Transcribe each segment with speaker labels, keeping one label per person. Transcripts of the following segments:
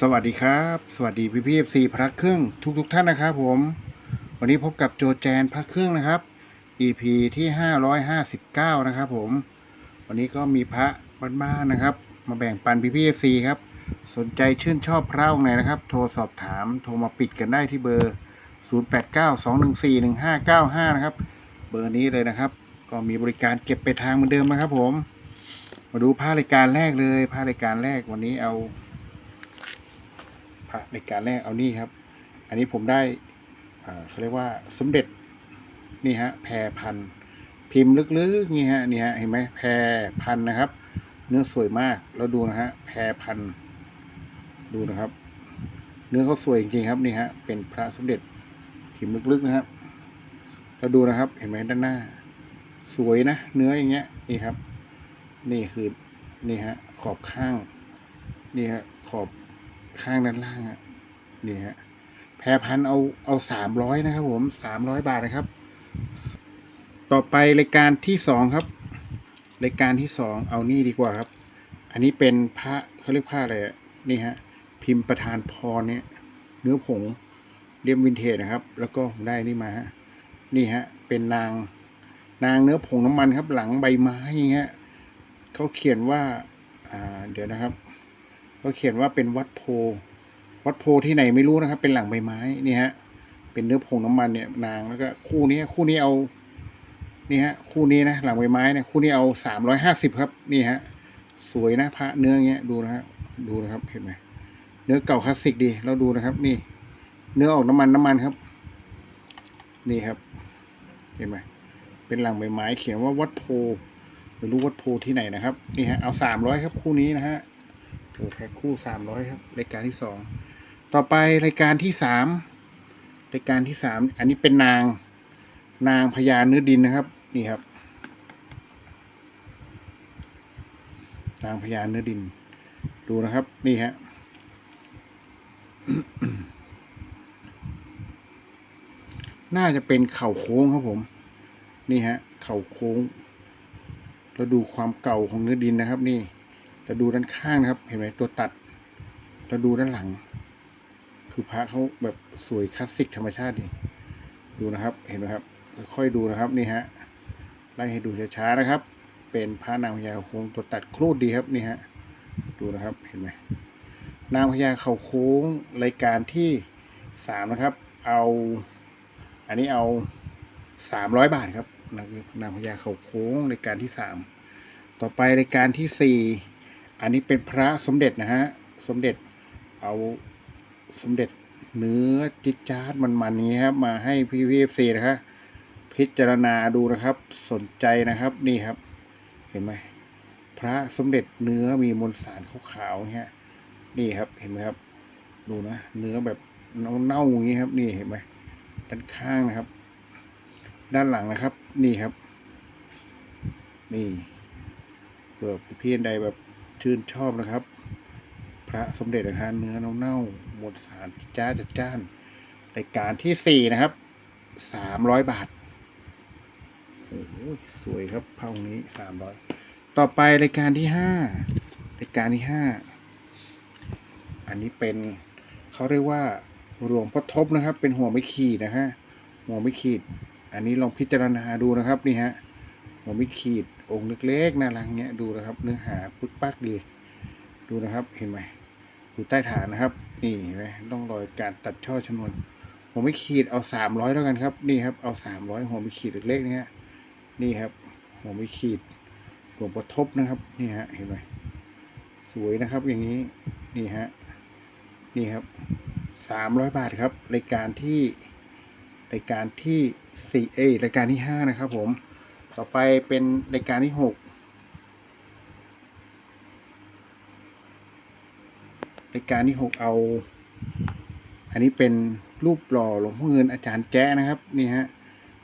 Speaker 1: สวัสดีครับ สวัสดีพี่พี่เอฟซีพระเครื่องทุกทุกๆท่านนะครับผม วันนี้พบกับโจแจนพระเครื่องนะครับ EP ที่ 559 นะครับผม วันนี้ก็มีพระบ้านๆนะครับ มาแบ่งปันพี่พี่เอฟซีครับ สนใจชื่นชอบพระองค์ไหนนะครับ โทรสอบถามโทรมาปิดกันได้ที่เบอร์ 0892141595 นะครับ เบอร์นี้เลยนะครับ ก็มีบริการเก็บไปทางเหมือนเดิมนะครับผม มาดูผ้ารายการแรกเลยผ้ารายการแรกวันนี้เอา ระในการแรกเอานี่ครับ อันนี้ผมได้เขาเรียกว่าสมเด็จนี่ฮะแพรพันพิมพ์ลึกๆนี่ฮะนี่ฮะเห็นไหมแพรพันนะครับ เนื้อสวยมากแล้วดูนะฮะแพรพันดูนะครับ เนื้อเขาสวยจริงๆครับนี่ฮะเป็นพระสมเด็จพิมพ์ลึกๆนะครับแล้วดูนะครับ เห็นไหมด้านหน้า สวยนะ เนื้ออย่างเงี้ยนี่ครับ นี่คือนี่ฮะขอบข้าง นี่ฮะขอบ ข้างด้านล่างอะนี่ฮะแพรพันเอาเอาสามร้อยนะครับผมสามร้อยบาทนะครับ ต่อไปรายการที่สองครับรายการที่สองเอานี่ดีกว่าครับ อันนี้เป็นพระเขาเรียกผ้าอะไรนี่ฮะพิมพ์ประธานพรเนี่ย เนื้อผงเลี่ยมวินเทจนะครับ แล้วก็ผมได้นี่มาฮะนี่ฮะเป็นนางนางเนื้อผงน้ำมันครับ หลังใบไม้อย่างเงี้ยเขาเขียนว่าอ่าเดี๋ยวนะครับ เขาเขียนว่าเป็นวัดโพ วัดโพที่ไหนไม่รู้นะครับ เป็นหลังใบไม้นี่ฮะ เป็นเนื้อผงน้ำมันเนี่ยนางแล้วก็คู่นี้คู่นี้เอานี่ฮะคู่นี้นะหลังใบไม้เนี่ยคู่นี้เอาสามร้อยห้าสิบครับนี่ฮะสวยนะพระเนื้อเงี้ยดูนะฮะดูนะครับเห็นไหมเนื้อเก่าคลาสสิกดีเราดูนะครับ นี่ เนื้อออกน้ำมันน้ำมันครับ นี่ครับ เห็นไหมเป็นหลังใบไม้เขียนว่าวัดโพไม่รู้วัดโพที่ไหนนะครับ นี่ฮะเอาสามร้อยครับคู่นี้นะฮะ โอ้แพ็คคู่สามร้อยครับ รายการที่สองต่อไปรายการที่สามรายการที่สามอันนี้เป็นนางนางพญาเนื้อดินนะครับ นี่ครับ นางพญาเนื้อดิน ดูนะครับ นี่ฮะน่าจะเป็นเข่าโค้งครับผม นี่ฮะ เข่าโค้งเราดูความเก่าของเนื้อดินนะครับ นี่ เราดูด้านข้างนะครับ เห็นไหมตัวตัด เราดูด้านหลัง คือพระเขาแบบสวยคลาสสิกธรรมชาติดีดูนะครับ เห็นไหมครับ ค่อยดูนะครับนี่ฮะ ไล่ให้ดูช้าๆนะครับ เป็นพระนางพญาเขาโค้งตัวตัดครูดดีครับนี่ฮะ ดูนะครับ เห็นไหมนางพญาเขาโค้งรายการที่สามนะครับ เอา อันนี้เอาสามร้อยบาทครับนางนางพญาเขาโค้งรายการที่สามต่อไปรายการที่สี่ อันนี้เป็นพระสมเด็จนะฮะ สมเด็จเอาสมเด็จเนื้อจิตจาร์ดมันๆอย่างนี้ครับมาให้พี่พีเอฟซีนะครับพิจารณาดูนะครับสนใจนะครับนี่ครับ เห็นไหมพระสมเด็จเนื้อมีมวลสารขาวๆเงี้ยนี่ครับเห็นไหมครับ ดูนะเนื้อแบบเน่าๆอย่างนี้ครับ นี่เห็นไหมด้านข้างนะครับ ด้านหลังนะครับ นี่ครับ นี่เผื่อพี่ๆใดแบบ ชื่นชอบนะครับ พระสมเด็จนะครับเนื้อเน่าๆหมดสารจ้าจัดจ้านรายการที่สี่นะครับสามร้อยบาทโอ้โหสวยครับเผ่านี้สามร้อยต่อไปรายการที่ห้ารายการที่ห้าอันนี้เป็นเขาเรียกว่าหลวงพ่อทบนะครับ เป็นหัวไม่ขีดนะฮะหัวไม่ขีด อันนี้ลองพิจารณาดูนะครับนี่ฮะหัวไม่ขีด องค์เล็กๆน่ารักเนี้ยดูนะครับ เนื้อหาปึ๊กปักดีดูนะครับเห็นไหมดูใต้ฐานนะครับ นี่เห็นไหมต้องรอยการตัดช่อชนวนหัวไม่ขีดเอาสามร้อยแล้วกันครับ นี่ครับเอาสามร้อยหัวไม่ขีดเล็กๆนี่ฮะนี่ครับ หัวไม่ขีดหลวงประทบนะครับนี่ฮะเห็นไหมสวยนะครับอย่างนี้นี่ฮะนี่ครับสามร้อยบาทครับรายการที่รายการที่สี่เอรายการที่ห้านะครับผม ต่อไปเป็นรายการที่หกรายการที่หกเอา อันนี้เป็นรูปหล่อหลวงพ่อเงินอาจารย์แจ้นะครับนี่ฮะ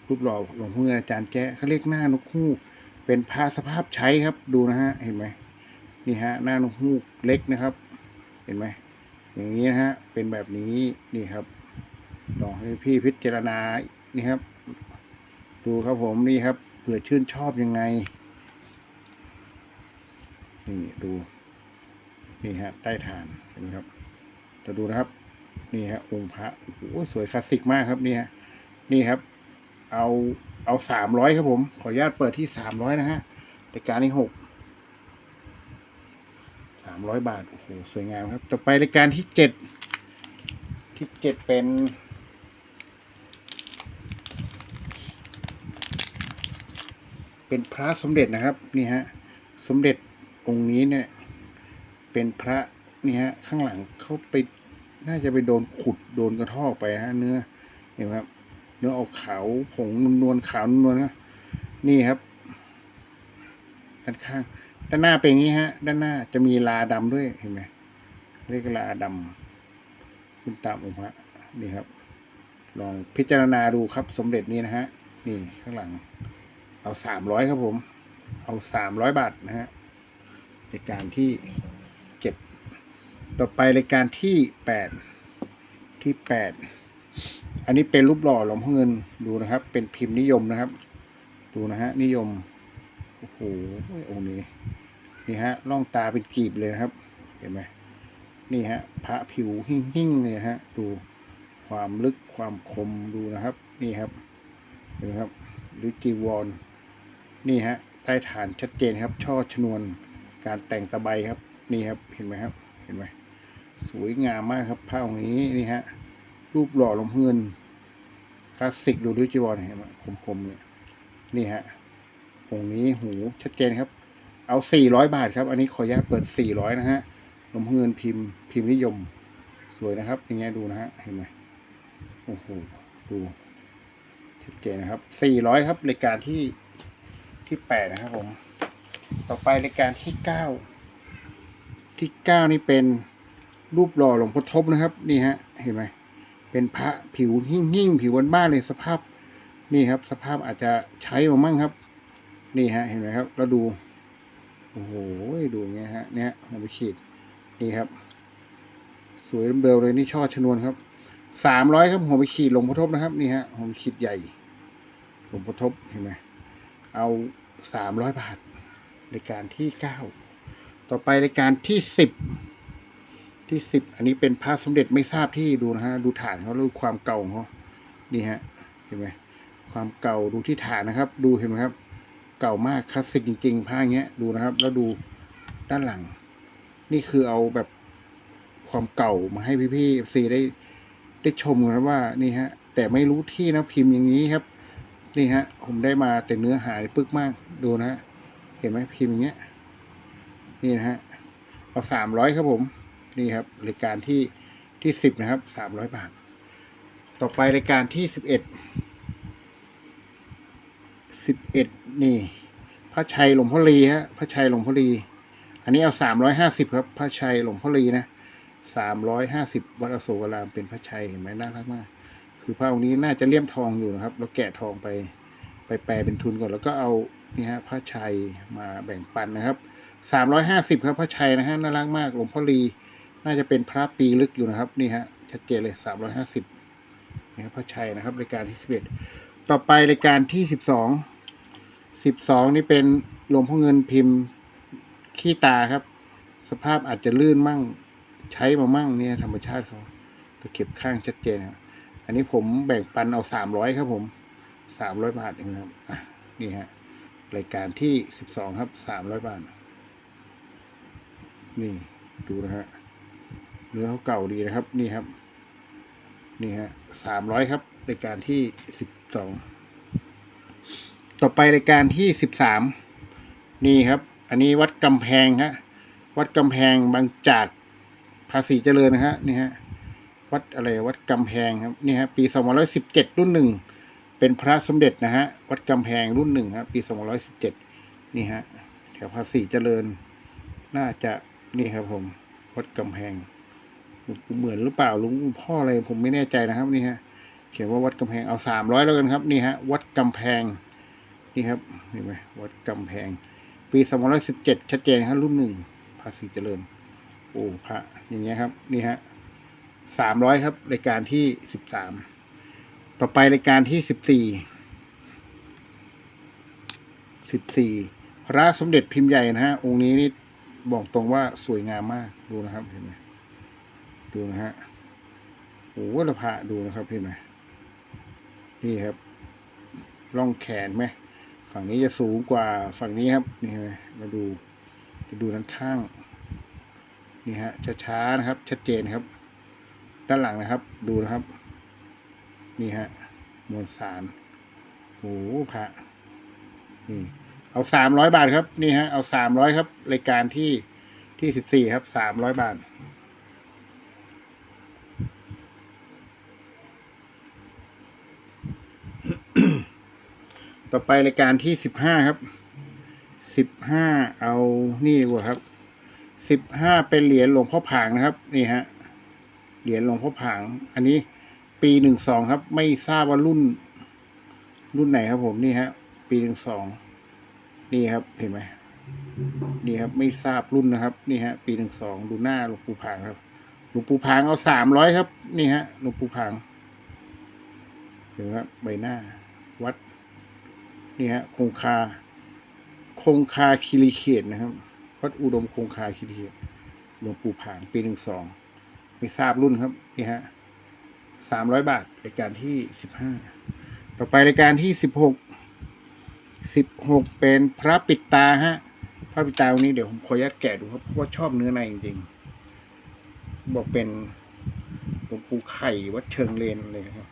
Speaker 1: รูปหล่อหลวงพ่อเงินอาจารย์แจ้เขาเรียกหน้านกฮูกเป็นพระสภาพใช้ครับดูนะฮะเห็นไหมนี่ฮะหน้านกฮูกเล็กนะครับ เห็นไหมอย่างนี้นะฮะเป็นแบบนี้นี่ครับลองให้พี่พิจารณานี่ครับ ดูครับผมนี่ครับ เผื่อชื่นชอบยังไง นี่ดู นี่ฮะ ใต้ฐานเห็นไหมครับจะดูนะครับ นี่ฮะองค์พระโอ้สวยคลาสสิกมากครับนี่ฮะนี่ครับ เอาเอาสามร้อยครับผม ขออนุญาตเปิดที่สามร้อยนะฮะรายการที่หกสามร้อยบาท โอ้โห สวยงามครับ ต่อไปรายการที่เจ็ดที่เจ็ดเป็น เป็นพระสมเด็จนะครับนี่ฮะสมเด็จองค์นี้เนี่ย เป็นพระนี่ฮะข้างหลังเขาไปน่าจะไปโดนขุดโดนกระทอกไปฮะเนื้อเห็นไหมครับ เนื้อออกขาวผงนวลๆขาวนวลๆนะนี่ครับด้านข้าง ด้านหน้าเป็นอย่างนี้ฮะ ด้านหน้าจะมีลาดำด้วยเห็นไหมเรียกลาดำขึ้นตามองค์พระนี่ครับ ลองพิจารณาดูครับสมเด็จนี้นะฮะนี่ข้างหลัง เอาสามร้อยครับผม เอาสามร้อยบาทนะฮะในการที่เก็บต่อไปรายการที่แปดที่แปดอันนี้เป็นรูปหล่อหลวงพ่อเงินดูนะครับ เป็นพิมพ์นิยมนะครับ ดูนะฮะนิยมโอ้โหองค์นี้นี่ฮะล่องตาเป็นกลีบเลยครับ เห็นไหมนี่ฮะ พระผิวหิ่งๆเลยฮะ ดูความลึกความคมดูนะครับ นี่ครับเห็นไหมครับหรือจีวร นี่ฮะใต้ฐานชัดเจนครับ ช่อชนวนการแต่งตะไบครับ นี่ครับเห็นไหมครับ เห็นไหมสวยงามมากครับผ้าองค์นี้นี่ฮะรูปหล่อลวงพ่อเงินคลาสสิกดูด้วยจีวรเห็นไหมคมๆเนี่ยนี่ฮะองค์นี้หูชัดเจนครับ เอาสี่ร้อยบาทครับ อันนี้ขออนุญาตเปิดสี่ร้อยนะฮะลวงพ่อเงินพิมพ์พิมพ์นิยม สวยนะครับอย่างเงี้ยดูนะฮะเห็นไหมโอ้โหดูชัดเจนนะครับสี่ร้อยครับรายการที่ ที่แปดนะครับผม ต่อไปรายการที่เก้าที่เก้านี่เป็นรูปหล่อหลวงพ่อทบนะครับ นี่ฮะ เห็นไหมเป็นพระผิวหิ่งๆผิวบ้านๆเลยสภาพนี่ครับ สภาพอาจจะใช้มามั่งครับ นี่ฮะ เห็นไหมครับแล้วดูโอ้โหดูอย่างเงี้ยฮะเนี่ยผมไปขีดนี่ครับ สวยเบลเลยนี่ช่อชนวนครับสามร้อยครับผมไปขีดหลวงพ่อทบนะครับ นี่ฮะผมขีดใหญ่หลวงพ่อทบเห็นไหม เอาสามร้อยบาทรายการที่เก้าต่อไปรายการที่สิบที่สิบอันนี้เป็นพระสมเด็จไม่ทราบที่ดูนะฮะ ดูฐานเขาดูความเก่าของเขานี่ฮะ เห็นไหมความเก่าดูที่ฐานนะครับ ดูเห็นไหมครับ เก่ามากคลาสสิกจริงๆผ้าเงี้ยดูนะครับ แล้วดูด้านหลัง นี่คือเอาแบบความเก่ามาให้พี่ๆซีได้ได้ชมกันะว่านี่ฮะ แต่ไม่รู้ที่นะพิมพ์อย่างนี้ครับ นี่ฮะ ผมได้มาแต่เนื้อหายปึกมากดูนะฮะ เห็นไหมพิมพ์อย่างเงี้ย นี่นะฮะ เอาสามร้อยครับผม นี่ครับรายการที่ที่สิบนะครับสามร้อยบาท ต่อไปรายการที่สิบเอ็ดสิบเอ็ดนี่ พระชัยหลวงพ่อลีฮะ พระชัยหลวงพ่อลีอันนี้เอาสามร้อยห้าสิบครับ พระชัยหลวงพ่อลีนะสามร้อยห้าสิบวัดอโศกรามเป็นพระชัยเห็นไหมน่ารักมาก คือพระองค์นี้น่าจะเลี่ยมทองอยู่นะครับ แล้วแกะทองไปไปแปลเป็นทุนก่อน แล้วก็เอานี่ฮะพระชัยมาแบ่งปันนะครับสามร้อยห้าสิบครับพระชัยนะฮะน่ารักมากหลวงพ่อลีน่าจะเป็นพระปีลึกอยู่นะครับนี่ฮะชัดเจนเลยสามร้อยห้าสิบนี่ครับพระชัยนะครับรายการที่สิบเอ็ดต่อไปรายการที่สิบสองสิบสองนี่เป็นหลวงพ่อเงินพิมพ์ขี้ตาครับ สภาพอาจจะลื่นมั่งใช้มามั่งเนี่ยธรรมชาติเขาตะเข็บข้างชัดเจนครับ อันนี้ผมแบ่งปันเอาสามร้อยครับผมสามร้อยบาทเองครับอะนี่ฮะรายการที่สิบสองครับสามร้อยบาท นี่ดูนะฮะเนื้อเขาเก่าดีนะครับ นี่ครับ นี่ฮะสามร้อยครับรายการที่สิบสองต่อไปรายการที่สิบสามนี่ครับ อันนี้วัดกำแพงฮะวัดกำแพงบางจากภาษีเจริญนะฮะนี่ฮะ วัดอะไรวัดกำแพงครับนี่ฮะปีสองพร้อยสิบเจ็ดรุ่นหนึ่งเป็นพระสมเด็จนะฮะวัดกำแพงรุ่นหนึ่งครับปีสองพร้อยสิบเจ็ดนี่ฮะแถวภาษีเจริญ น่าจะนี่ครับผมวัดกำแพงเหมือนหรือเปล่าลุงพ่ออะไรผมไม่แน่ใจนะครับนี่ฮะเขียนว่าวัดกำแพงเอาสามร้อยแล้วกันครับนี่ฮะวัดกำแพงนี่ครับเห็นไหมวัดกำแพง ปีสองพร้อยสิบเจ็ดชัดเจนครับรุ่นหนึ่งภาษีเจริญโอ้พระอย่างเงี้ยครับ นี่ฮะ สามร้อยครับ รายการที่สิบสามต่อไปรายการที่สิบสี่สิบสี่พระสมเด็จพิมพ์ใหญ่นะฮะ องค์นี้นี่บอกตรงว่าสวยงามมากดูนะครับเห็นไหมดูนะฮะโอ้โหละพระดูนะครับเห็นไหมนี่ครับร่องแขนไหมฝั่งนี้จะสูงกว่าฝั่งนี้ครับนี่เห็นไหมมาดูจะดูด้านข้างนี่ฮะช้าๆนะครับ ชัดเจนครับ ด้านหลังนะครับ ดูนะครับ นี่ฮะมวลสารโอ้โหพระนี่เอาสามร้อยบาทครับ นี่ฮะ เอาสามร้อยครับ รายการที่ที่สิบสี่ครับสามร้อยบาทต่อไปรายการที่สิบห้าครับ สิบห้าเอานี่ดีกว่าครับ สิบห้าเป็นเหรียญหลวงพ่อผางนะครับ นี่ฮะ เหรียญหลวงพ่อผาง อันนี้ปีหนึ่งสองครับ ไม่ทราบว่ารุ่น รุ่นไหนครับผมนี่ฮะ ปีหนึ่งสองนี่ครับเห็นไหมนี่ครับ ไม่ทราบรุ่นนะครับ นี่ฮะ ปีหนึ่งสองดูหน้าหลวงปู่ผางครับหลวงปู่ผางเอาสามร้อยครับ นี่ฮะหลวงปู่ผางเห็นไหมครับใบหน้า วัด นี่ฮะ คงคา คงคาคิริเขตนะครับวัดอุดมคงคาคิริเขตหลวงปู่ผางปีหนึ่งสอง ไม่ทราบรุ่นครับนี่ฮะสามร้อยบาทรายการที่สิบห้าต่อไปรายการที่สิบหกสิบหกเป็นพระปิดตาฮะพระปิดตาวันนี้เดี๋ยวผมขออนุญาตแกะดูครับเพราะว่าชอบเนื้อในจริงๆบอกเป็นหลวงปู่ไข่วัดเชิงเลนเลยครับ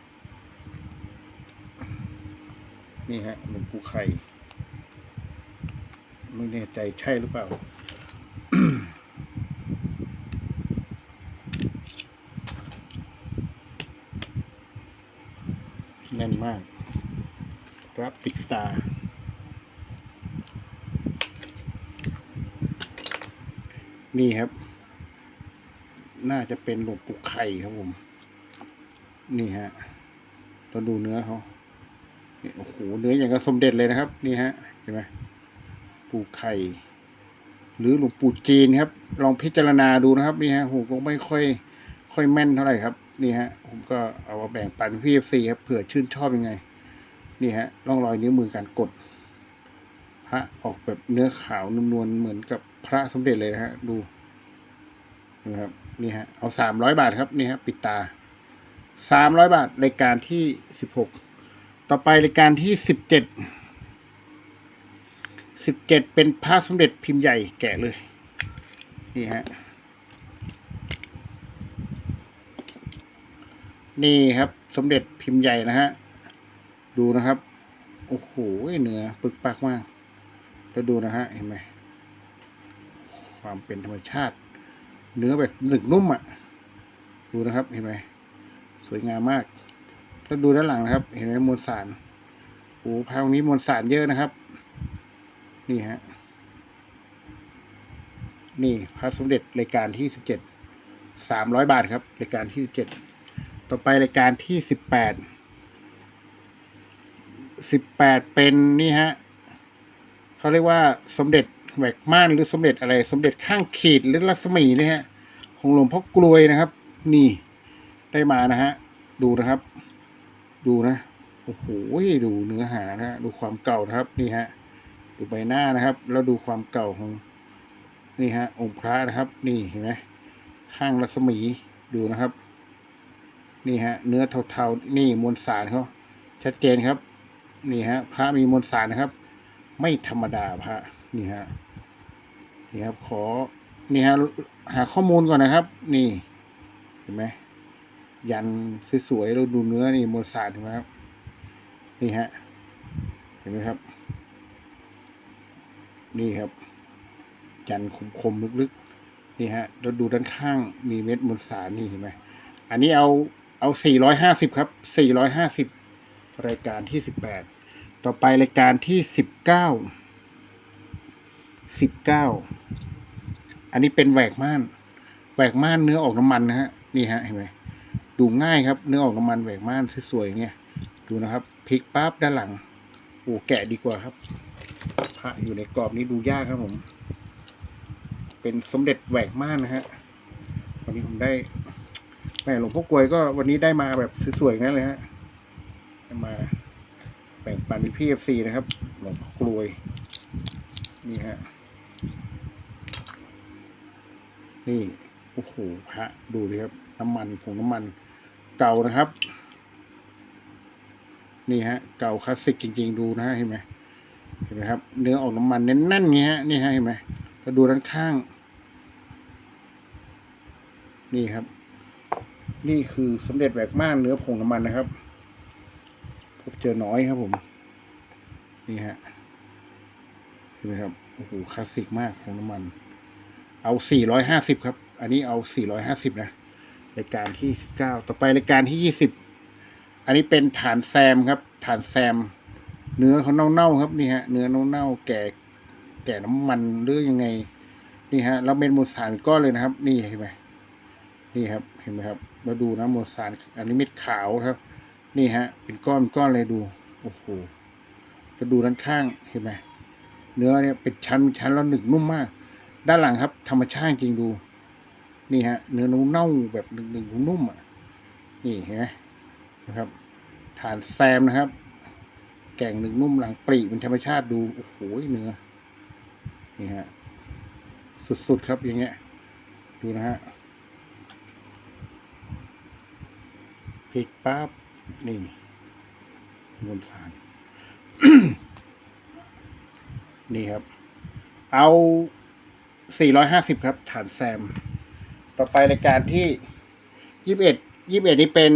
Speaker 1: นี่ฮะหลวงปู่ไข่ไม่แน่ใจใช่หรือเปล่า แน่นมาก รับปิดตา นี่ครับ น่าจะเป็นหลวงปู่ไข่ครับผม นี่ฮะ เราดูเนื้อเขาโอ้โห เนื้ออย่างกับสมเด็จเลยนะครับ นี่ฮะ เห็นไหมปู่ไข่ หรือหลวงปู่จีนครับ ลองพิจารณาดูนะครับ นี่ฮะผมก็ไม่ค่อย ค่อยแม่นเท่าไหร่ครับ นี่ฮะผมก็เอามาแบ่งปันพี่เอฟซีครับเผื่อชื่นชอบยังไง นี่ฮะร่องรอยนิ้วมือการกด พระออกแบบเนื้อขาวนวลๆเหมือนกับพระสมเด็จเลยนะฮะดูนะครับนี่ฮะเอาสามร้อยบาทครับนี่ฮะปิดตาสามร้อยบาทรายการที่สิบหกต่อไปรายการที่สิบเจ็ดสิบเจ็ดเป็นพระสมเด็จพิมพ์ใหญ่แกะเลย นี่ฮะ นี่ครับ สมเด็จพิมพ์ใหญ่นะฮะ ดูนะครับ โอ้โหเนื้อปึกปักมาก แล้วดูนะฮะ เห็นไหม ความเป็นธรรมชาติ เนื้อแบบหนึบนุ่มอะ ดูนะครับ เห็นไหม สวยงามมาก แล้วดูด้านหลังนะครับ เห็นไหมมวลสาร โอ้ภาคนี้มวลสารเยอะนะครับ นี่ฮะ นี่พระสมเด็จรายการที่สิบเจ็ดสามร้อยบาทครับรายการที่สิบเจ็ด ต่อไปรายการที่สิบแปดสิบแปดเป็นนี่ฮะเขาเรียกว่าสมเด็จแหวกม่านหรือสมเด็จอะไร สมเด็จข้างขีดหรือรัศมีนี่ฮะของหลวงพ่อกลวยนะครับ นี่ได้มานะฮะดูนะครับ ดูนะโอ้โหดูเนื้อหานะฮะดูความเก่านะครับนี่ฮะดูใบหน้านะครับ แล้วดูความเก่าของนี่ฮะองค์พระนะครับ นี่เห็นไหมข้างรัศมีดูนะครับ นี่ฮะ เนื้อเทาๆนี่มวลสารเขาชัดเจนครับ นี่ฮะ พระมีมวลสารนะครับ ไม่ธรรมดาพระนี่ฮะนี่ครับ ขอนี่ฮะหาข้อมูลก่อนนะครับ นี่เห็นไหมยันสวยๆเราดูเนื้อนี่มวลสารเห็นไหมครับ นี่ฮะเห็นไหมครับ นี่ครับ ยันคมๆลึกๆนี่ฮะเราดูด้านข้างมีเม็ดมวลสารนี่เห็นไหมอันนี้เอา เอาสี่ร้อยห้าสิบครับสี่ร้อยห้าสิบรายการที่สิบแปดต่อไปรายการที่สิบเก้าสิบเก้าอันนี้เป็นแหวกม่าน แหวกม่านเนื้อออกน้ำมันนะฮะ นี่ฮะเห็นไหมดูง่ายครับ เนื้อออกน้ำมันแหวกม่านสวยๆเนี่ย ดูนะครับพลิกปั๊บด้านหลัง โอ้แกะดีกว่าครับพระอยู่ในกรอบนี้ดูยากครับผม เป็นสมเด็จแหวกม่านนะฮะวันนี้ผมได้ แม่หลวงพ่อกลวยก็วันนี้ได้มาแบบสวยๆนั่นเลยฮะมาแบ่งปันพี่เอฟซีนะครับ หลวงพ่อกลวย นี่ฮะ นี่โอ้โหฮะดูดิครับ น้ำมันผงน้ำมันเก่านะครับ นี่ฮะ เก่าคลาสสิกจริง ๆ ดูนะฮะเห็นไหมเห็นไหมครับ เนื้อออกน้ำมันแน่นๆเงี้ยฮะนี่ฮะเห็นไหมแล้วดูด้านข้าง นี่ครับ นี่คือสมเด็จแหวกม่านเนื้อผงน้ำมันนะครับ พบเจอน้อยครับผม นี่ฮะเห็นไหมครับโอ้โหคลาสสิกมากผงน้ำมัน เอาสี่ร้อยห้าสิบครับ อันนี้เอาสี่ร้อยห้าสิบนะรายการที่สิบเก้าต่อไปรายการที่ยี่สิบอันนี้เป็นฐานแซมครับ ฐานแซม เนื้อเขาเน่าๆครับนี่ฮะเนื้อเน่าๆแก่แก่น้ำมันหรือยังไง นี่ฮะแล้วเป็นมูลสารก้อนเลยนะครับ นี่เห็นไหมนี่ครับเห็นไหมครับ มาดูนะมูลสารอันนี้เม็ดขาวครับ นี่ฮะ เป็นก้อนก้อนเลยดู โอ้โหแล้วดูด้านข้างเห็นไหมเนื้อเนี่ยเป็นชั้นชั้นแล้วหนึบนุ่มมาก ด้านหลังครับ ธรรมชาติจริงดู นี่ฮะ เนื้อนุ่งเน่าแบบหนึบหนึบนุ่มอะนี่เห็นไหมนะครับ ฐานแซมนะครับ แก่งหนึ่งนุ่มหลังปรีเป็นธรรมชาติดูโอ้โหเนื้อนี่ฮะสุดๆครับอย่างเงี้ยดูนะฮะ พลิกปั๊บนี่มวลสารนี่ครับ เอา 450 ครับ ฐานแซม ต่อไปรายการที่ 21 21 นี่เป็น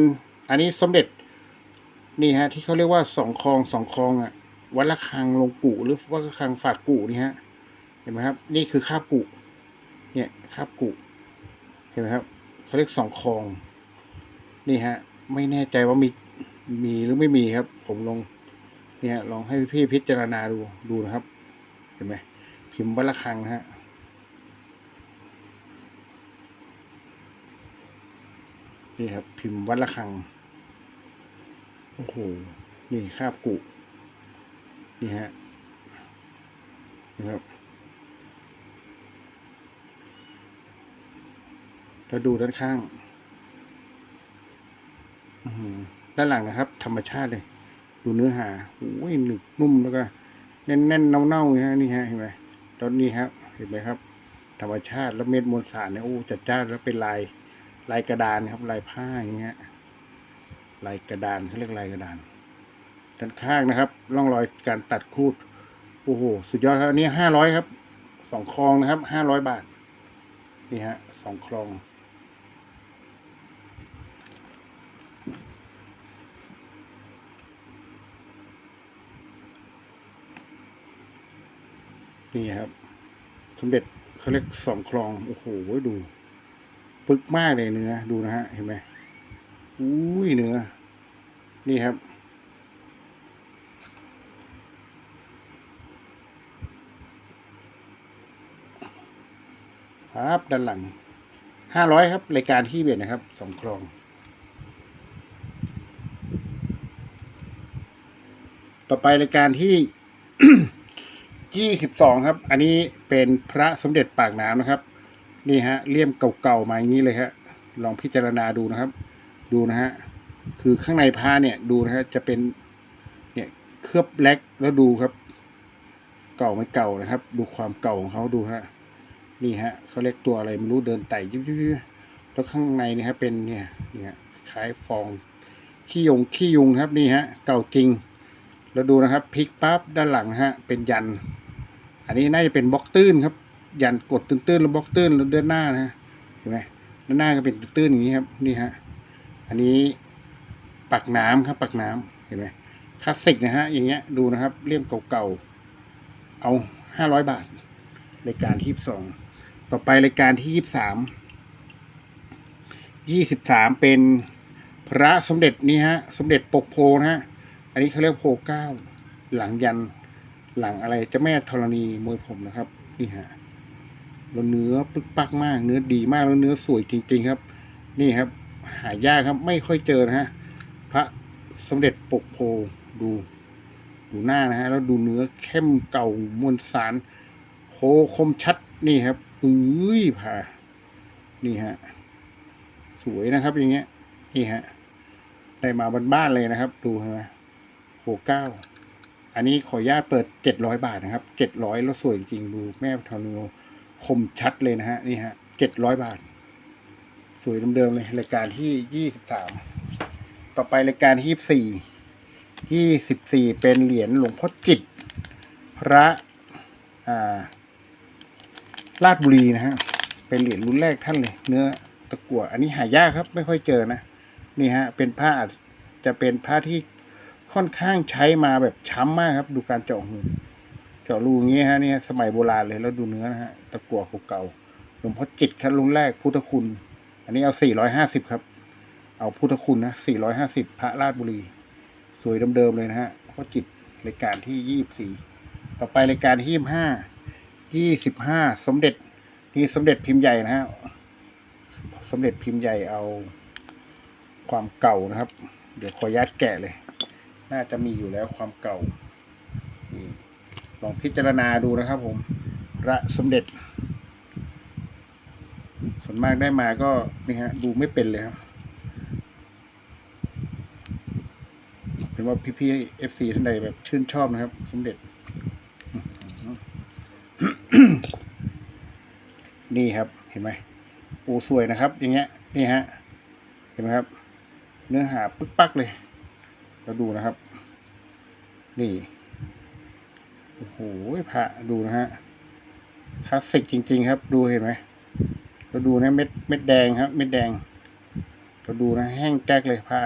Speaker 1: อันนี้สมเด็จ นี่ฮะ ที่เขาเรียกว่าสองคลองสองคลองอะ วัดระฆังลงกู่หรือวัดระฆังฝากกู่นี่ฮะ เห็นไหมครับ นี่คือคาบกุเนี่ยคาบกุเห็นไหมครับเขาเรียกสองคลอง นี่ฮะ ไม่แน่ใจว่ามีมีหรือไม่มีครับ ผมลองเนี่ยลองให้พี่พิจารณาดูดูนะครับ เห็นไหมพิมพ์วัดระฆังนะฮะนี่ครับ พิมพ์วัดระฆังโอ้โหนี่คาบกุนี่ฮะนะครับแล้วดูด้านข้าง อื้อหือ ด้านหลังนะครับ ธรรมชาติเลย ดูเนื้อหาโอ้ยหนึบนุ่มแล้วก็ แน่นๆเน่าๆนี่ฮะนี่ฮะเห็นไหมแล้วนี่ครับเห็นไหมครับ ธรรมชาติแล้วเม็ดมวลสารเนี่ยโอ้จัดจ้านแล้วเป็นลายลายกระดานครับลายผ้าอย่างเงี้ยลายกระดานเขาเรียกลายกระดานด้านข้างนะครับร่องรอยการตัดคูดโอ้โหสุดยอดครับอันนี้ห้าร้อยครับสองคลองนะครับห้าร้อยบาทนี่ฮะสองคลอง นี่ครับ สมเด็จเขาเรียกสองคลอง โอ้โหดูปึกมากเลยเนื้อ ดูนะฮะ เห็นไหมอุ้ยเนื้อ นี่ครับ ครับด้านหลังห้าร้อยครับ รายการที่เบียดนะครับสองคลอง ต่อไปรายการที่ ยี่สิบสองครับ อันนี้เป็นพระสมเด็จปากน้ำนะครับ นี่ฮะเลี่ยมเก่าๆมาอย่างนี้เลยฮะลองพิจารณาดูนะครับ ดูนะฮะคือข้างในผ้าเนี่ยดูนะฮะจะเป็นเนี่ยเคลือบแบล็กแล้วดูครับ เก่าไม่เก่านะครับ ดูความเก่าของเขาดูฮะนี่ฮะเขาเรียกตัวอะไรไม่รู้เดินไต่ยิบยิบแล้วข้างในนี่ฮะเป็นเนี่ยเนี่ยคล้ายฟองขี้ยงขี้ยุงครับนี่ฮะเก่าจริง แล้วดูนะครับพลิกปั๊บด้านหลังฮะเป็นยัน อันนี้น่าจะเป็นบล็อกตื้นครับยันกดตื้นๆแล้วบล็อกตื้นแล้วเดินหน้านะเห็นไหมด้านหน้าก็เป็นตื้นๆอย่างนี้ครับนี่ฮะอันนี้ปักน้ำครับปักน้ำเห็นไหมคลาสสิกนะฮะอย่างเงี้ยดูนะครับเลี่ยมเก่าๆเอาห้าร้อยบาทรายการที่สองต่อไปรายการที่ยี่สามยี่สิบสามเป็นพระสมเด็จนี่ฮะสมเด็จปกโพนะฮะอันนี้เขาเรียกโพเก้าหลังยัน หลังอะไรจะแม่ธรณีมวยผมนะครับนี่ฮะแล้วเนื้อปึกปักมาก เนื้อดีมากแล้วเนื้อสวยจริง ๆครับ นี่ครับ หายากครับ ไม่ค่อยเจอนะฮะพระสมเด็จปกโพดู ดูหน้านะฮะแล้วดูเนื้อเข้มเก่ามวลสารโหคมชัดนี่ครับอุ้ยผ่านี่ฮะสวยนะครับอย่างเงี้ยนี่ฮะได้มาบ้านๆเลยนะครับ ดูใช่ไหมโหเก้า อันนี้ขออนุญาตเปิดเจ็ดร้อยบาทนะครับเจ็ดร้อยแล้วสวยจริงๆดูแม่ธรณีคมชัดเลยนะฮะนี่ฮะเจ็ดร้อยบาท สวยเดิมๆเลยรายการที่ยี่สิบสามต่อไปรายการที่ยี่สี่ยี่สิบสี่เป็นเหรียญหลวงพ่อจิต พระอ่าลาดบุรีนะฮะเป็นเหรียญรุ่นแรกท่านเลย เนื้อตะกั่วอันนี้หายากครับ ไม่ค่อยเจอนะ นี่ฮะ เป็นผ้าอาจจะเป็นผ้าที่ ค่อนข้างใช้มาแบบช้ำมากครับ ดูการเจาะหูเจาะรูอย่างเงี้ยฮะนี่สมัยโบราณเลยแล้วดูเนื้อนะฮะตะกั่วเก่าหลวงพ่อจิตครับรุ่นแรกพุทธคุณ อันนี้เอาสี่ร้อยห้าสิบครับ เอาพุทธคุณนะสี่ร้อยห้าสิบพระราชบุรี สวยเดิมๆเลยนะฮะพ่อจิตรายการที่ยี่สิบสี่ต่อไปรายการที่ยี่ห้ายี่สิบห้าสมเด็จนี่สมเด็จพิมพ์ใหญ่นะฮะสมเด็จพิมพ์ใหญ่เอาความเก่านะครับ เดี๋ยวขออนุญาตแกะเลย น่าจะมีอยู่แล้วความเก่าลองพิจารณาดูนะครับผมพระสมเด็จ ส่วนมากได้มาก็นี่ฮะดูไม่เป็นเลยครับเป็นว่าพี่ๆเอฟซีท่านใดแบบชื่นชอบนะครับ สมเด็จ นี่ครับเห็นไหมโอ้สวยนะครับ อย่างเงี้ยนี่ฮะเห็นไหมครับ เนื้อหาปึ๊กปักเลย เราดูนะครับ นี่ โอ้โหพระดูนะฮะคลาสสิกจริง ๆ ครับ ดูเห็นไหมเราดูนะเม็ดเม็ดแดงครับ เม็ดแดง เราดูนะแห้งแก๊กเลยผ้า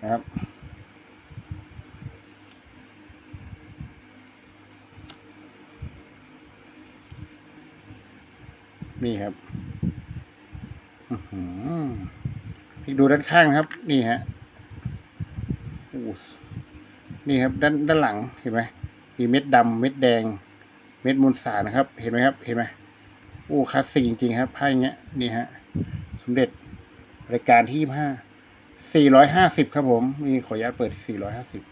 Speaker 1: นะครับ นี่ครับอือหือพิกดูด้านข้างครับ นี่ฮะโอ้ส นี่ครับด้านด้านหลังเห็นไหมมีเม็ดดำเม็ดแดง เม็ดมูลสารนะครับ เห็นไหมครับเห็นไหมโอ้คลาสสิกจริงๆครับผ้าอย่างเงี้ยนี่ฮะสมเด็จรายการที่ยี่ห้าสี่ร้อยห้าสิบครับผมนี่ขออนุญาตเปิดที่สี่ร้อยห้าสิบ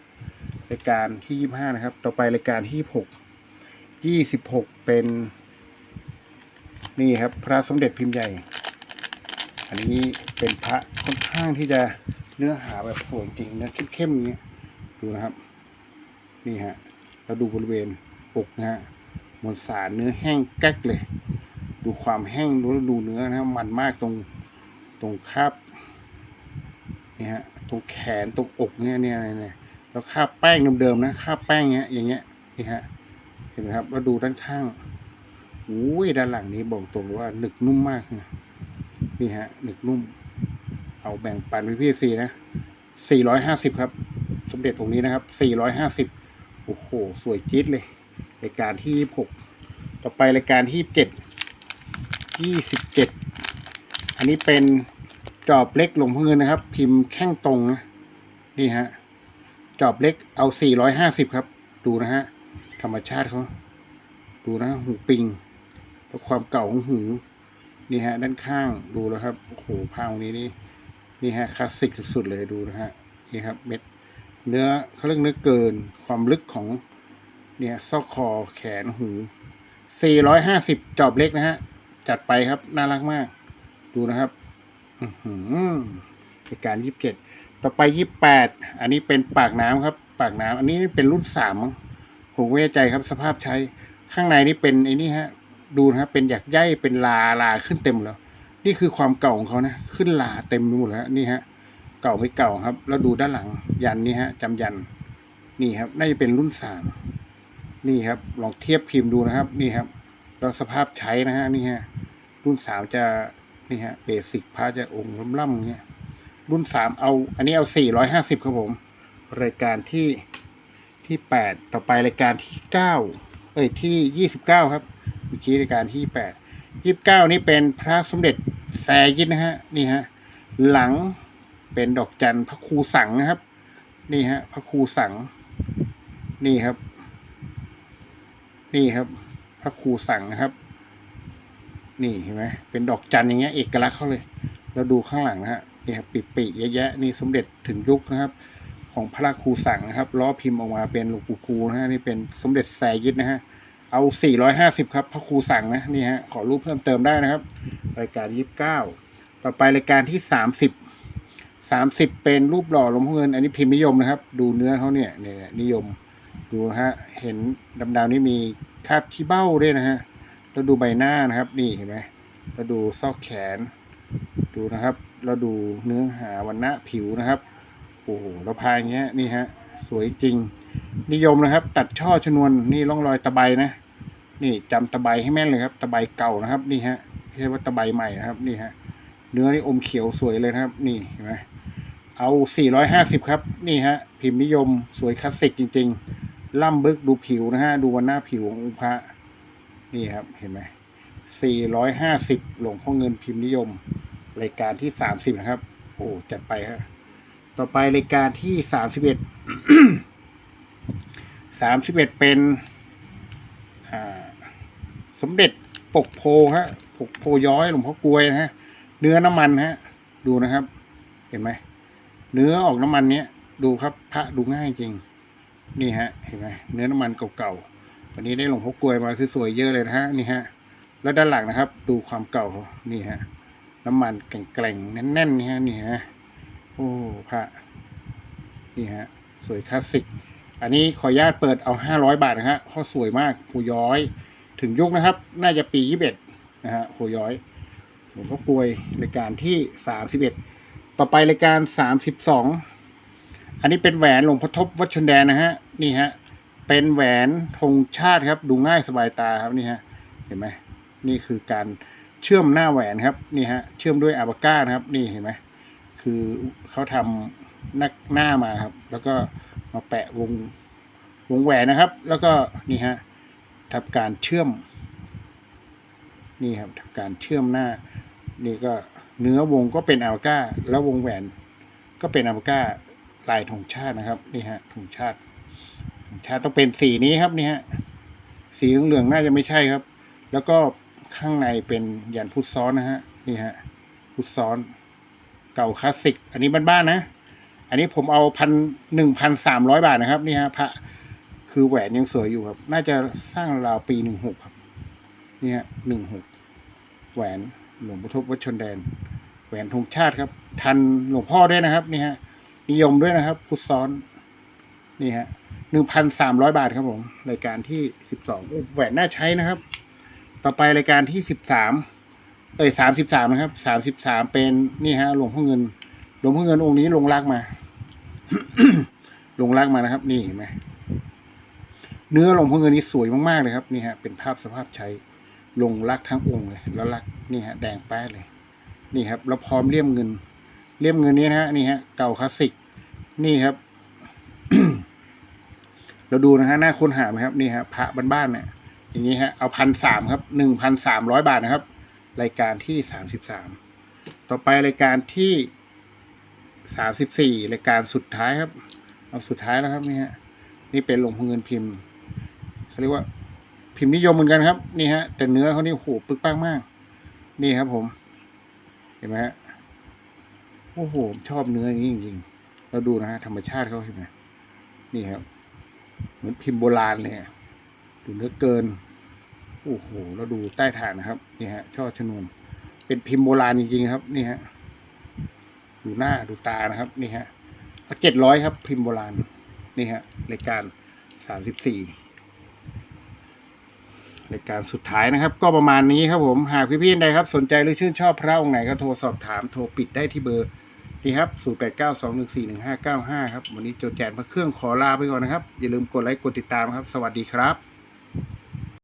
Speaker 1: รายการที่ยี่ห้านะครับ ต่อไปรายการที่หกยี่สิบหกเป็นนี่ครับพระสมเด็จพิมพ์ใหญ่ อันนี้เป็นพระค่อนข้างที่จะเนื้อหาแบบสวยจริงเนื้อเข้มๆอย่างเงี้ยดูนะครับ นี่ฮะเราดูบริเวณอกนะฮะมวลสารเนื้อแห้งแก๊กเลย ดูความแห้งดูดูเนื้อนะ มันมากตรงตรงคาบนี่ฮะตรงแขนตรงอกเนี่ยเนี่ยเนี่ยแล้วคาบแป้งเดิมๆนะคาบแป้งเงี้ยอย่างเงี้ยนี่ฮะเห็นไหมครับแล้วดูด้านข้างอุ้ยด้านหลังนี้บอกตรงเลยว่าหนึกนุ่มมากนะนี่ฮะหนึกนุ่ม เอาแบ่งปันพี่พี่ซีนะสี่ร้อยห้าสิบครับ สมเด็จองค์นี้นะครับสี่ร้อยห้าสิบ โอ้โห สวยจี๊ดเลย รายการที่หกต่อไปรายการที่เจ็ดยี่สิบเจ็ดอันนี้เป็นจอบเล็กหลงพ่อนนะครับ พิมพ์แข้งตรงนะนี่ฮะจอบเล็กเอาสี่ร้อยห้าสิบครับ ดูนะฮะ ธรรมชาติเขาดูนะหูปิงแล้วความเก่าของหูนี่ฮะ ด้านข้างดูแล้วครับโอ้โหผ้าองค์นี้นี่นี่ฮะคลาสสิกสุดๆเลยดูนะฮะนี่ครับเม็ดเนื้อเขาเรียกเนื้อเกิน ความลึกของเนี่ยซอกคอแขนหู 450 จอบเล็กนะฮะ จัดไปครับ น่ารักมาก ดูนะครับอือหือรายการ 27 ต่อไป 28 อันนี้เป็นปากน้ำครับ ปากน้ำอันนี้เป็นรุ่นสามมั้งผมไม่แน่ใจครับ สภาพใช้ ข้างในนี่เป็นไอ้นี่ฮะ ดูนะครับเป็นหยักใยเป็นลาลาขึ้นเต็มแล้ว นี่คือความเก่าของเขานะ ขึ้นลาเต็มไปหมดแล้วนี่ฮะ เก่าไม่เก่าครับ แล้วดูด้านหลัง ยันนี่ฮะจำยัน นี่ครับน่าจะเป็นรุ่นสามนี่ครับ ลองเทียบพิมพ์ดูนะครับ นี่ครับแล้วสภาพใช้นะฮะนี่ฮะรุ่นสามจะนี่ฮะเบสิกพระจะองค์ล่ำๆอย่างเงี้ยรุ่นสามเอา อันนี้เอาสี่ร้อยห้าสิบครับผม รายการที่ที่แปดต่อไปรายการที่เก้าเอ้ยที่ยี่สิบเก้าครับเมื่อกี้รายการที่แปดยี่สิบเก้านี่เป็นพระสมเด็จแซยิดนะฮะนี่ฮะหลังเป็นดอกจันพระครูสังนะครับ นี่ฮะพระครูสัง นี่ครับ นี่ครับ พระครูสังนะครับ นี่เห็นไหมเป็นดอกจันอย่างเงี้ยเอกลักษณ์เขาเลยแล้วดูข้างหลังนะฮะนี่ครับปิๆเยะแยะนี่สมเด็จถึงยุคนะครับ ของพระครูสังนะครับล้อพิมพ์ออกมาเป็นหลวงปู่คูนะฮะนี่เป็นสมเด็จแสยิดนะฮะเอา 450 ครับ พระครูสั่งนะนี่ฮะ ขอรูปเพิ่มเติมได้นะครับ รายการ 29 ต่อไปรายการที่ 30 30 เป็นรูปหล่อหลวงพ่อเงิน อันนี้พิมพ์นิยมนะครับ ดูเนื้อเขาเนี่ยเนี่ยนิยม ดูฮะ เห็นดำๆนี่มีคราบขี้เบ้าด้วยนะฮะแล้วดูใบหน้านะครับ นี่เห็นไหมแล้วดูซอกแขน ดูนะครับ เราดูเนื้อหาวันณะผิวนะครับ โอ้โหเราพายอย่างเงี้ยนี่ฮะ สวยจริง นิยมนะครับ ตัดช่อชนวนนี่ร่องรอยตะไบนะ นี่จำตะไบให้แม่นเลยครับ ตะไบเก่านะครับ นี่ฮะไม่ใช่ว่าตะไบใหม่นะครับ นี่ฮะ เนื้อนี่อมเขียวสวยเลยนะครับ นี่เห็นไหมเอา 450 ครับ นี่ฮะ พิมพ์นิยมสวยคลาสสิกจริง ๆ ล่ำบึกดูผิวนะฮะ ดูวันหน้าผิวขององค์พระนี่ครับ เห็นไหม450หลวงพ่อเงินพิมพ์นิยม รายการที่30นะครับ โอ้จัดไปฮะต่อไปรายการที่31 31เป็นอ่าสมเด็จปกโพฮะปกโพย้อยหลวงพ่อกลวยนะฮะ เนื้อน้ำมันฮะ ดูนะครับ เห็นไหมเนื้อออกน้ำมันเนี้ยดูครับพระดูง่ายจริง นี่ฮะเห็นไหมเนื้อน้ำมันเก่าๆวันนี้ได้หลวงพ่อกลวยมาสวยๆเยอะเลยนะฮะนี่ฮะแล้วด้านหลังนะครับ ดูความเก่านี่ฮะน้ำมันแกร่งๆแน่นๆนี่ฮะนี่ฮะโอ้พระนี่ฮะสวยคลาสสิก อันนี้ขออนุญาตเปิดเอาห้าร้อยบาทนะฮะเพราะสวยมากปูย้อยถึงยุคนะครับ น่าจะปียี่สิบเอ็ดนะฮะปูย้อยหลวงพ่อกลวยรายการที่สามสิบเอ็ดต่อไปรายการสามสิบสอง อันนี้เป็นแหวนหลวงพ่อทบวัดชนแดนนะฮะนี่ฮะเป็นแหวนธงชาติครับ ดูง่ายสบายตาครับนี่ฮะเห็นไหมนี่คือการเชื่อมหน้าแหวนครับนี่ฮะเชื่อมด้วยอาบาก้านะครับ นี่เห็นไหมคือเขาทำหน้าหน้ามาครับ แล้วก็มาแปะวงวงแหวนนะครับ แล้วก็นี่ฮะทำการเชื่อม นี่ครับทำการเชื่อมหน้า นี่ก็เนื้อวงก็เป็นอัลก้า แล้ววงแหวนก็เป็นอัลก้า ลายธงชาตินะครับนี่ฮะธงชาติธงชาติต้องเป็นสีนี้ครับนี่ฮะสีเหลืองๆน่าจะไม่ใช่ครับ แล้วก็ข้างในเป็นยันพุทธซ้อนนะฮะนี่ฮะพุทธซ้อน เก่าคลาสสิก อันนี้บ้านๆนะ อันนี้ผมเอาพันหนึ่งพันสามร้อยบาทนะครับนี่ฮะพระคือแหวนยังสวยอยู่ครับ น่าจะสร้างราวปีหนึ่งหกครับนี่ฮะหนึ่งหกแหวนหลวงพ่ทบวัดชนแดน แหวนธงชาติครับ ทันหลวงพ่อด้วยนะครับนี่ฮะ นิยมด้วยนะครับพุทซ้อนนี่ฮะหนึ่งพันสามร้อยบาทครับผม รายการที่สิบสองแหวนน่าใช้นะครับ ต่อไปรายการที่สิบสามเอ้ยสามสิบสามนะครับสามสิบสามเป็นนี่ฮะหลวงพ่อเงิน หลวงพ่อเงินองค์นี้ลงรักมา ลงรักมานะครับ นี่เห็นไหมเนื้อหลวงพ่อเงินนี่สวยมากๆเลยครับ นี่ฮะเป็นภาพสภาพใช้ลงรักทั้งองค์เลย แล้วรักนี่ฮะแดงแป๊ดเลย นี่ครับ แล้วพร้อมเลี่ยมเงิน เลี่ยมเงินนี้นะฮะนี่ฮะเก่าคลาสสิกนี่ครับ เราดูนะฮะหน้าค้นหาไหมครับนี่ฮะพระบ้านๆเนี่ยอย่างนี้ฮะเอาพันสามครับหนึ่งพันสามร้อยบาทนะครับ รายการที่สามสิบสามต่อไปรายการที่สามสิบสี่รายการสุดท้ายครับ เอาสุดท้ายแล้วครับนี่ฮะนี่เป็นหลงพ่อเงินพิมพ์เขาเรียกว่าพิมพ์นิยมเหมือนกันครับ นี่ฮะ แต่เนื้อเขานี่โหปึกปังมาก นี่ครับผม เห็นไหมฮะ โอ้โหชอบเนื้ออนี้จริงๆเราดูนะฮะธรรมชาติเขาเห็นไหมนี่ครับ เหมือนพิมพ์โบราณเลยดูเนื้อเกิน โอ้โหเราดูใต้ฐานนะครับ นี่ฮะ ช่อชนวน เป็นพิมพ์โบราณจริงๆครับ นี่ฮะ ดูหน้าดูตานะครับ นี่ฮะเอาเจ็ดร้อยครับ พิมพ์โบราณ นี่ฮะรายการสามสิบสี่รายการสุดท้ายนะครับ ก็ประมาณนี้ครับผม หากพี่ๆใดครับ สนใจหรือชื่นชอบพระองค์ไหนก็โทรสอบถามโทรปิดได้ที่เบอร์ นี่ครับ 0 8 9 2 1 4 1 5 9 5 ครับ วันนี้โจแจนพระเครื่องขอลาไปก่อนนะครับ อย่าลืมกดไลค์ กดติดตามครับ สวัสดีครับ